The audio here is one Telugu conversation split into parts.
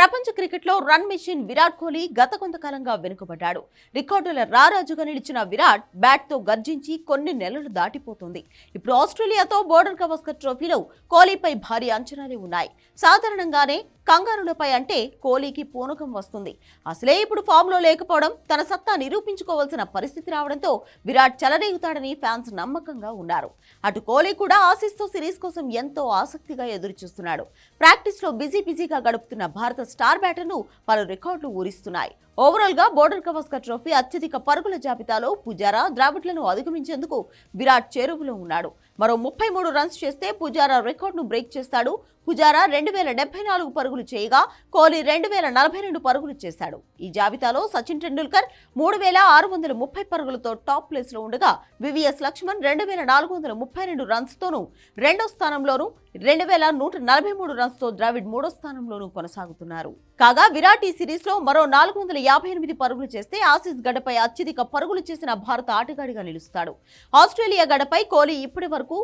ప్రపంచ క్రికెట్లో రన్ మెషిన్ విరాట్ కోహ్లీ గత కొంతకాలంగా వెనుకబడ్డాడు. రికార్డుల రారాజుగా నిలిచిన విరాట్ బ్యాట్తో గర్జించి కొన్ని నెలలు దాటిపోతుంది. ఇప్పుడు ఆస్ట్రేలియాతో బోర్డర్ గవస్కర్ ట్రోఫీలో కోహ్లీపై భారీ అంచనాలే ఉన్నాయి. సాధారణంగానే కంగారులపై అంటే కోహ్లీకి పూనకం వస్తుంది. అసలే ఇప్పుడు ఫామ్లో లేకపోవడం తన సత్తా నిరూపించుకోవాల్సిన పరిస్థితి రావడంతో విరాట్ చెలరేగుతాడని ఫ్యాన్స్ నమ్మకంగా ఉన్నారు. అటు కోహ్లీ కూడా ఆసీస్తో సిరీస్ కోసం ఎంతో ఆసక్తిగా ఎదురుచూస్తున్నాడు. ప్రాక్టీస్లో బిజీ బిజీగా గడుపుతున్న భారత స్టార్ బ్యాటర్ను పలు రికార్డులు ఊరిస్తున్నాయి. ఓవరాల్గా బోర్డర్ గవాస్కర్ ట్రోఫీ అత్యధిక పరుగుల జాబితాలో పుజారా ద్రావిడ్లను అధిగమించేందుకు విరాట్ చేరువలో ఉన్నాడు. మరో ముప్పై మూడు రన్స్ చేస్తే పుజారా రికార్డును బ్రేక్ చేస్తాడు. పుజారా రెండు వేల డెబ్బై నాలుగు పరుగులు చేయగా కోహ్లీ రెండు వేల నలభై రెండు పరుగులు చేశాడు. ఈ జాబితాలో సచిన్ టెండూల్కర్ మూడు వేల ఆరు వందల ముప్పై పరుగులతో టాప్ ప్లేస్లో ఉండగా వివిఎస్ లక్ష్మణ్ రెండు వేల నాలుగు వందల ముప్పై రెండు రన్స్తోనూ రెండో స్థానంలోనూ రెండు వేల నూట నలభై మూడు రన్స్తో ద్రావిడ్ మూడో స్థానంలోనూ కొనసాగుతున్నారు. కాగా విరాట్ ఈ సిరీస్లో మరో నాలుగు వందల యాభై ఎనిమిది పరుగులు చేస్తే ఆసీస్ గడపై అత్యధిక పరుగులు చేసిన భారత ఆటగాడిగా నిలుస్తాడు. ఆస్ట్రేలియా గడపై కోహ్లీ ఇప్పటి వరకు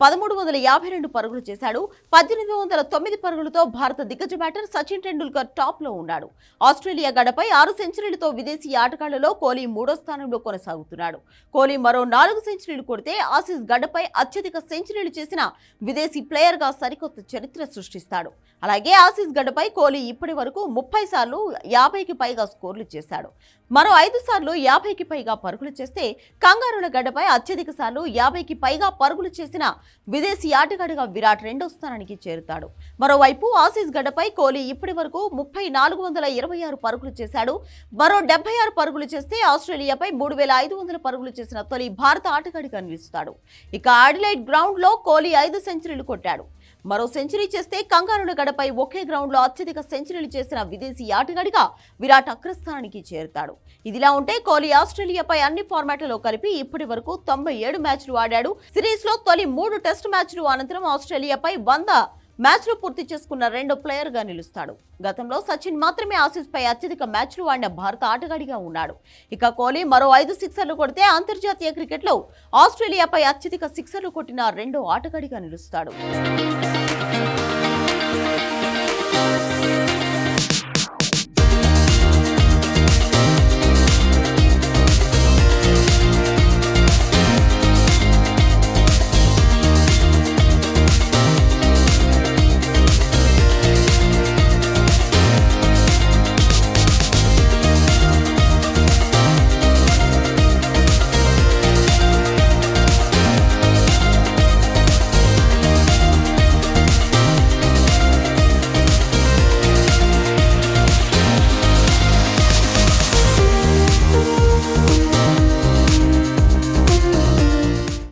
పదమూడు వందల యాభై రెండు పరుగులు చేశాడు. పద్దెనిమిది వందల తొమ్మిది పరుగులతో భారత దిగ్గజ బ్యాటర్ సచిన్ టెండూల్కర్ టాప్లో ఉన్నాడు. ఆస్ట్రేలియా గడపై ఆరు సెంచరీలతో విదేశీ ఆటగాళ్ళలో కోహ్లీ మూడో స్థానంలో కొనసాగుతున్నాడు. కోహ్లీ మరో నాలుగు సెంచరీలు కొడితే ఆసీస్ గడ్డపై అత్యధిక సెంచరీలు చేసిన విదేశీ ప్లేయర్గా సరికొత్త చరిత్ర సృష్టిస్తాడు. అలాగే ఆసీస్ గడ్డపై కోహ్లీ ఇప్పటి వరకు ముప్పై సార్లు యాభైకి పైగా స్కోర్లు చేశాడు. మరో ఐదు సార్లు యాభైకి పైగా పరుగులు చేస్తే కంగారుల గడ్డపై అత్యధిక సార్లు యాభైకి పైగా పరుగులు చేసిన విదేశీ ఆటగాడిగా విరాట్ రెండో స్థానానికి చేరుతాడు. మరోవైపు ఆసీస్ గడ్డపై కోహ్లీ ఇప్పటి వరకు ముప్పై నాలుగు వందల ఇరవై ఆరు పరుగులు చేశాడు. మరో డెబ్బై ఆరు పరుగులు చేస్తే ఆస్ట్రేలియాపై మూడు వేల ఐదు వందల పరుగులు చేసిన తొలి భారత ఆటగాడిగా నిలుస్తాడు. ఇక ఆడిలైట్ గ్రౌండ్లో కోహ్లీ ఐదు సెంచరీలు కొట్టాడు. మరో సెంచరీ చేస్తే కంగారుల గడపై ఒకే గ్రౌండ్లో అత్యధిక సెంచరీలు చేసిన విదేశీ ఆటగాడిగా విరాట్ అగ్రస్థానానికి చేరుతాడు. ఇదిలా ఉంటే కోహ్లీ ఆస్ట్రేలియాపై అన్ని ఫార్మాట్లలో కలిపి ఇప్పటి వరకు తొంభై ఏడు మ్యాచ్లు ఆడాడు. సిరీస్లో తొలి మూడు టెస్ట్ మ్యాచ్లు అనంతరం ఆస్ట్రేలియాపై వంద మ్యాచ్లు పూర్తి చేసుకున్న రెండో ప్లేయర్గా నిలుస్తాడు. గతంలో సచిన్ మాత్రమే ఆసీస్ పై అత్యధిక మ్యాచ్లు ఆడిన భారత ఆటగాడిగా ఉన్నాడు. ఇక కోహ్లీ మరో ఐదు సిక్సర్లు కొడితే అంతర్జాతీయ క్రికెట్లో ఆస్ట్రేలియాపై అత్యధిక సిక్సర్లు కొట్టిన రెండో ఆటగాడిగా నిలుస్తాడు.